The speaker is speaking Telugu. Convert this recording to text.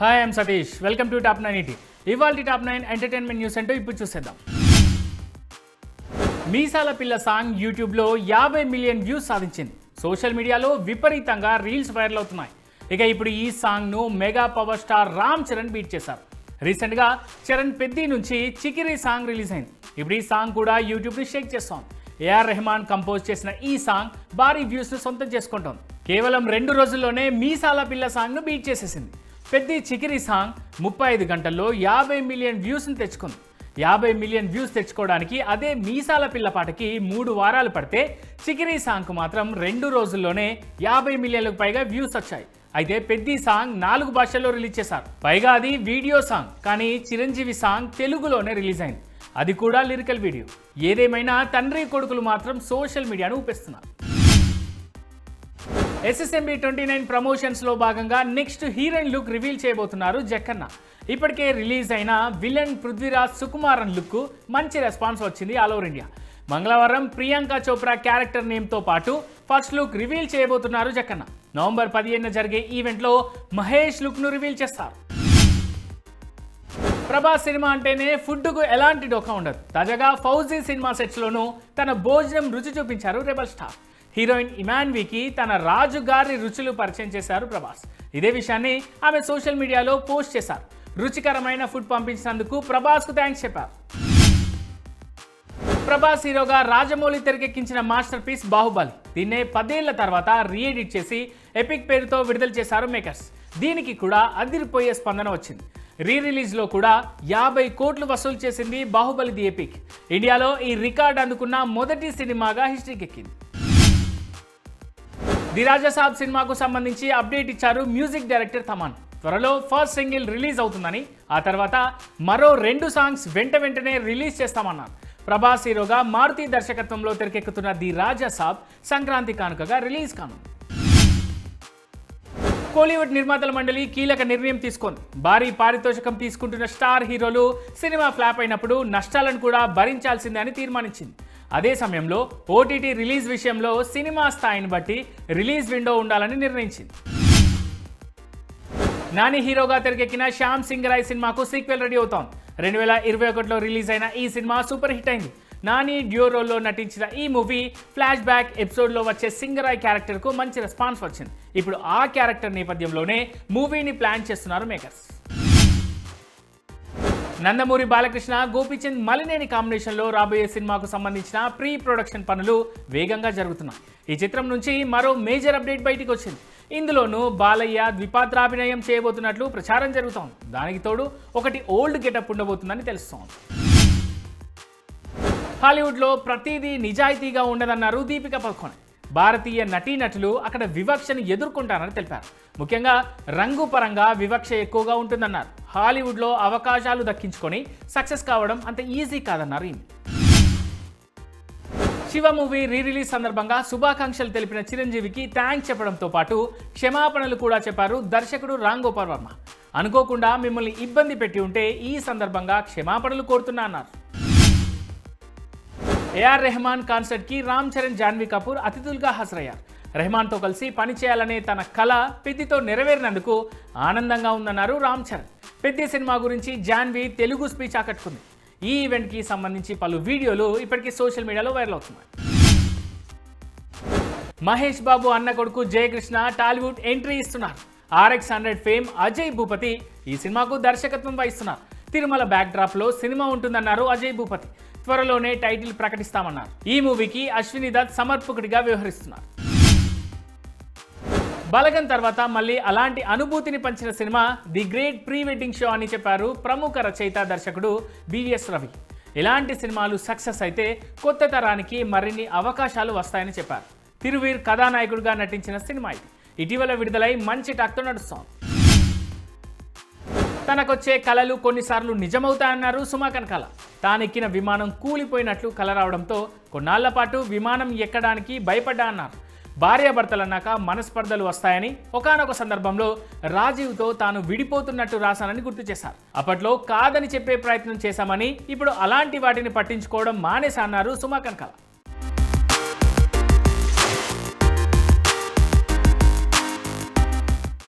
Hi I am Satish welcome to top nine ET ఇవాళ టాప్ నైన్ ఎంటర్టైన్మెంట్ న్యూస్ అంటే ఇప్పుడు చూసేద్దాం. మీసాల పిల్ల సాంగ్ యూట్యూబ్లో యాభై మిలియన్ వ్యూస్ సాధించింది. సోషల్ మీడియాలో విపరీతంగా రీల్స్ వైరల్ అవుతున్నాయి. ఇక ఇప్పుడు ఈ సాంగ్ను mega power star Ram Charan beat చేశారు. రీసెంట్గా చరణ్ పెద్ది నుంచి చికిరి సాంగ్ రిలీజ్ అయింది. ఇప్పుడు ఈ సాంగ్ కూడా యూట్యూబ్ని షేక్ చేస్తాం ఏఆర్ రెహమాన్ కంపోజ్ చేసిన ఈ సాంగ్ భారీ వ్యూస్ను సొంతం చేసుకుంటోంది. కేవలం రెండు రోజుల్లోనే మీసాల పిల్ల సాంగ్ను బీట్ చేసేసింది. పెద్ద చికిరి సాంగ్ ముప్పై ఐదు గంటల్లో యాభై మిలియన్ వ్యూస్ని తెచ్చుకుంది. యాభై మిలియన్ వ్యూస్ తెచ్చుకోవడానికి అదే మీసాల పిల్ల పాటకి మూడు వారాలు పడితే చికిరి సాంగ్కు మాత్రం రెండు రోజుల్లోనే యాభై మిలియన్లకు పైగా వ్యూస్ వచ్చాయి. అయితే పెద్ది సాంగ్ నాలుగు భాషల్లో రిలీజ్ చేశారు. పైగా అది వీడియో సాంగ్ కానీ చిరంజీవి సాంగ్ తెలుగులోనే రిలీజ్ అయింది. అది కూడా లిరికల్ వీడియో. ఏదేమైనా తండ్రి కొడుకులు మాత్రం సోషల్ మీడియాను ఊపిస్తున్నారు. ఎస్ఎస్ఎంబి ట్వంటీ నైన్ ప్రమోషన్స్లో భాగంగా నెక్స్ట్ హీరోయిన్ లుక్ రివీల్ చేయబోతున్నారు జక్కన్న. ఇప్పటికే రిలీజ్ అయిన విలన్ పృథ్వీరాజ్ సుకుమారన్ లుక్ మంచి రెస్పాన్స్ వచ్చింది ఆల్ ఓవర్ ఇండియా. మంగళవారం ప్రియాంక చోప్రా క్యారెక్టర్ నేమ్తో పాటు ఫస్ట్ లుక్ రివీల్ చేయబోతున్నారు జక్కన్న. నవంబర్ పదిహేను జరిగే ఈవెంట్లో మహేష్ లుక్ను రివీల్ చేస్తారు. ప్రభాస్ సినిమా అంటేనే ఫుడ్కు ఎలాంటి డోకా ఉండదు. తాజాగా ఫౌజీ సినిమా సెట్స్లోనూ తన భోజనం రుచి చూపించారు రెబల్ స్టార్. హీరోయిన్ ఇమాన్వీకి తన రాజుగారి రుచులు పరిచయం చేశారు ప్రభాస్. ఇదే విషయాన్ని ఆమె సోషల్ మీడియాలో పోస్ట్ చేశారు. రుచికరమైన ఫుడ్ పంపించినందుకు ప్రభాస్కు థ్యాంక్స్ చెప్పారు. ప్రభాస్ హీరోగా రాజమౌళి తెరకెక్కించిన మాస్టర్ పీస్ బాహుబలి. దీన్నే పదేళ్ళ తర్వాత రీఎడిట్ చేసి ఎపిక్ పేరుతో విడుదల చేశారు మేకర్స్ దీనికి కూడా అదిరిపోయే స్పందన వచ్చింది. రీ రిలీజ్లో కూడా యాభై కోట్లు వసూలు చేసింది బాహుబలి ది ఎపిక్ ఇండియాలో ఈ రికార్డ్ అందుకున్న మొదటి సినిమాగా హిస్టరీకి దిరాజా ది సాబ్ సినిమాకు సంబంధించి అప్డేట్ ఇచ్చారు మ్యూజిక్ డైరెక్టర్ తమన్. త్వరలో ఫస్ట్ సింగిల్ రిలీజ్ అవుతుందని ఆ తర్వాత మరో రెండు సాంగ్స్ వెంట వెంటనే రిలీజ్ చేస్తామన్నారు. ప్రభాస్ హీరోగా మారుతి దర్శకత్వంలో తెరకెక్కుతున్న ది రాజా సాబ్ సంక్రాంతి కానుకగా రిలీజ్ కానుంది. కోలీవుడ్ నిర్మాతల మండలి కీలక నిర్ణయం తీసుకుంది. భారీ పారితోషికం తీసుకుంటున్న స్టార్ హీరోలు సినిమా ఫ్లాప్ అయినప్పుడు నష్టాలను కూడా భరించాల్సిందే అని తీర్మానించింది. అదే సమయంలో ఓటీటీ రిలీజ్ విషయంలో సినిమా స్థాయిని బట్టి రిలీజ్ విండో ఉండాలని నిర్ణయించింది. నాని హీరోగా తెరకెక్కిన శ్యామ్ సింగ్ రాయ్ సినిమాకు సీక్వెల్ రెడీ అవుతోంది. రెండు వేల ఇరవై ఒకటిలో రిలీజ్ అయిన ఈ సినిమా సూపర్ హిట్ అయింది. నాని డ్యూ రోల్లో నటించిన ఈ మూవీ ఫ్లాష్ బ్యాక్ ఎపిసోడ్లో వచ్చే సింగరాయ్ క్యారెక్టర్కు మంచి రెస్పాన్స్ వచ్చింది. ఇప్పుడు ఆ క్యారెక్టర్ నేపథ్యంలోనే మూవీని ప్లాన్ చేస్తున్నారు మేకర్స్. నందమూరి బాలకృష్ణ గోపీచంద్ మలినేని కాంబినేషన్లో రాబోయే సినిమాకు సంబంధించిన ప్రీ ప్రొడక్షన్ పనులు వేగంగా జరుగుతున్నాయి. ఈ చిత్రం నుంచి మరో మేజర్ అప్డేట్ బయటికి వచ్చింది. ఇందులోనూ బాలయ్య ద్విపాత్రాభినయం చేయబోతున్నట్లు ప్రచారం జరుగుతోంది. దానికి తోడు ఒకటి ఓల్డ్ గెటప్ ఉండబోతుందని తెలుస్తోంది. హాలీవుడ్లో ప్రతిదీ నిజాయితీగా ఉండదన్నారు దీపిక పల్కోనే. భారతీయ నటీనటులు అక్కడ వివక్షను ఎదుర్కొంటారని తెలిపారు. ముఖ్యంగా రంగు పరంగా వివక్ష ఎక్కువగా ఉంటుందన్నారు. హాలీవుడ్లో అవకాశాలు దక్కించుకొని సక్సెస్ కావడం అంత ఈజీ కాదన్నారు ఈమె. శివ మూవీ రీ రిలీజ్ సందర్భంగా శుభాకాంక్షలు తెలిపిన చిరంజీవికి థ్యాంక్స్ చెప్పడంతో పాటు క్షమాపణలు కూడా చెప్పారు దర్శకుడు రామ్ గోపాల్ వర్మ. అనుకోకుండా మిమ్మల్ని ఇబ్బంది పెట్టి ఉంటే ఈ సందర్భంగా క్షమాపణలు కోరుతున్నా అన్నారు. ఏఆర్ రెహమాన్ కాన్సర్ట్కి రామ్ చరణ్ జాన్వీ కపూర్ అతిథులుగా హాజరయ్యారు. రెహమాన్తో కలిసి పనిచేయాలనే తన కళ పిద్దితో నెరవేరినందుకు ఆనందంగా ఉందన్నారు రామ్ చరణ్. పెద్ద సినిమా గురించి జాన్వీ తెలుగు స్పీచ్ ఆకట్టుకుంది. ఈ ఈవెంట్కి సంబంధించి పలు వీడియోలు ఇప్పటికీ సోషల్ మీడియాలో వైరల్ అవుతున్నాయి. మహేష్ బాబు అన్న కొడుకు జయకృష్ణ టాలీవుడ్ ఎంట్రీ ఇస్తున్నారు. RX hundred fame Ajay Bhupathi ఈ సినిమాకు దర్శకత్వం వహిస్తున్నారు. తిరుమల బ్యాక్డ్రాప్లో సినిమా ఉంటుందన్నారు అజయ్ భూపతి. త్వరలోనే టైటిల్ ప్రకటిస్తామన్నారు. ఈ మూవీకి అశ్విని దత్ సమర్పకుడిగా వ్యవహరిస్తున్నారు. బలగం తర్వాత మళ్ళీ అలాంటి అనుభూతిని పంచిన cinema the great pre wedding show అని చెప్పారు ప్రముఖ రచయిత దర్శకుడు బివిఎస్ రవి. ఇలాంటి సినిమాలు సక్సెస్ అయితే కొత్త తరానికి మరిన్ని అవకాశాలు వస్తాయని చెప్పారు. తిరువీర్ కథానాయకుడిగా నటించిన సినిమా ఇది. ఇటీవల విడుదలై మంచి టాక్తో నడుస్తోంది. తనకొచ్చే కళలు కొన్నిసార్లు నిజమవుతాయన్నారు సుమా కనకాల తానెక్కిన విమానం కూలిపోయినట్లు కల రావడంతో కొన్నాళ్ళ పాటు విమానం ఎక్కడానికి భయపడ్డా అన్నారు. భార్యాభర్తలన్నాక మనస్పర్ధలు వస్తాయని ఒకానొక సందర్భంలో రాజీవ్తో తాను విడిపోతున్నట్టు రాశానని గుర్తు చేశారు. అప్పట్లో కాదని చెప్పే ప్రయత్నం చేశామని ఇప్పుడు అలాంటి వాటిని పట్టించుకోవడం మానేసా అన్నారు సుమా కనకాల.